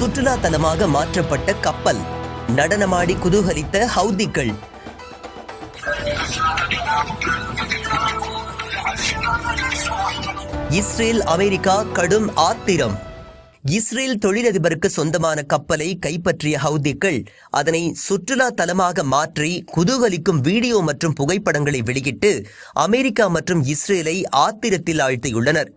சுற்றுலா தலமாக மாற்றப்பட்ட கப்பல். நடனமாடி குதூகலித்த ஹவுதிகள். இஸ்ரேல் அமெரிக்கா கடும் ஆத்திரம். இஸ்ரேல் தொழிலதிபருக்கு சொந்தமான கப்பலை கைப்பற்றிய ஹவுதிகள் அதனை சுற்றுலா தலமாக மாற்றி குதூகலிக்கும் வீடியோ மற்றும் புகைப்படங்களை வெளியிட்டு அமெரிக்கா மற்றும் இஸ்ரேலை ஆத்திரத்தில் ஆழ்த்தியுள்ளனர்.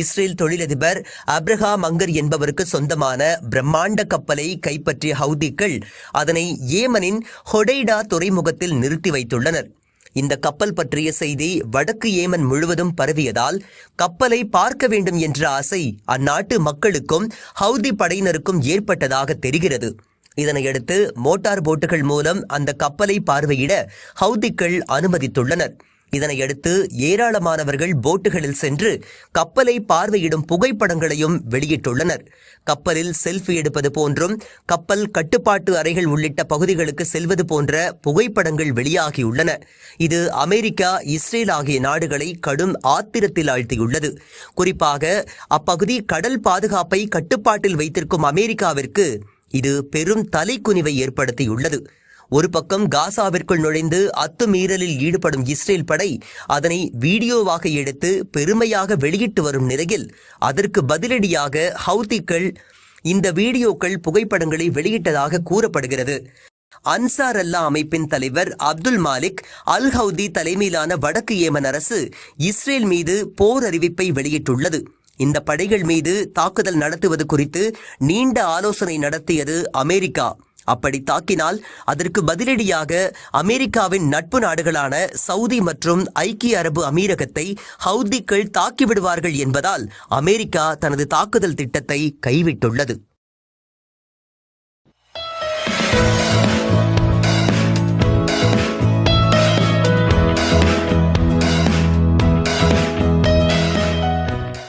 இஸ்ரேல் தொழிலதிபர் அப்ரஹாம் அங்கர் என்பவருக்கு சொந்தமான பிரம்மாண்ட கப்பலை கைப்பற்றிய ஹவுதிக்கள் அதனை ஏமனின் ஹொடைடா துறைமுகத்தில் நிறுத்தி வைத்துள்ளனர். இந்த கப்பல் பற்றிய செய்தி வடக்கு ஏமன் முழுவதும் பரவியதால் கப்பலை பார்க்க வேண்டும் என்ற ஆசை அந்நாட்டு மக்களுக்கும் ஹவுதி படையினருக்கும் ஏற்பட்டதாக தெரிகிறது. இதனையடுத்து மோட்டார் போட்டுகள் மூலம் அந்த கப்பலை பார்வையிட ஹவுதிக்கள் அனுமதித்துள்ளனர். இதனையடுத்து ஏராளமானவர்கள் போட்டுகளில் சென்று கப்பலை பார்வையிடும் புகைப்படங்களையும் வெளியிட்டுள்ளனர். கப்பலில் செல்ஃபி எடுப்பது போன்றும் கப்பல் கட்டுப்பாட்டு அறைகள் உள்ளிட்ட பகுதிகளுக்கு செல்வது போன்ற புகைப்படங்கள் வெளியாகியுள்ளன. இது அமெரிக்கா இஸ்ரேல் ஆகிய நாடுகளை கடும் ஆத்திரத்தில் ஆழ்த்தியுள்ளது. குறிப்பாக அப்பகுதி கடல் பாதுகாப்பை கட்டுப்பாட்டில் வைத்திருக்கும் அமெரிக்காவிற்கு இது பெரும் தலைக்குனிவை ஏற்படுத்தியுள்ளது. ஒரு பக்கம் காசாவிற்குள் நுழைந்து அத்துமீறலில் ஈடுபடும் இஸ்ரேல் படை அதனை வீடியோவாக எடுத்து பெருமையாக வெளியிட்டு வரும் நிலையில் அதற்கு பதிலடியாக ஹவுதிக்கள் இந்த வீடியோக்கள் புகைப்படங்களை வெளியிட்டதாக கூறப்படுகிறது. அன்சார் அல்லா அமைப்பின் தலைவர் அப்துல் மாலிக் அல் ஹவுதி தலைமையிலான வடக்கு ஏமன் அரசு இஸ்ரேல் மீது போர் அறிவிப்பை வெளியிட்டுள்ளது. இந்த படைகள் மீது தாக்குதல் நடத்துவது குறித்து நீண்ட ஆலோசனை நடத்தியது அமெரிக்கா. அப்படி தாக்கினால் அதற்கு பதிலடியாக அமெரிக்காவின் நட்பு நாடுகளான சவுதி மற்றும் ஐக்கிய அரபு அமீரகத்தை ஹவுதிக்கள் தாக்கிவிடுவார்கள் என்பதால் அமெரிக்கா தனது தாக்குதல் திட்டத்தை கைவிட்டுள்ளது.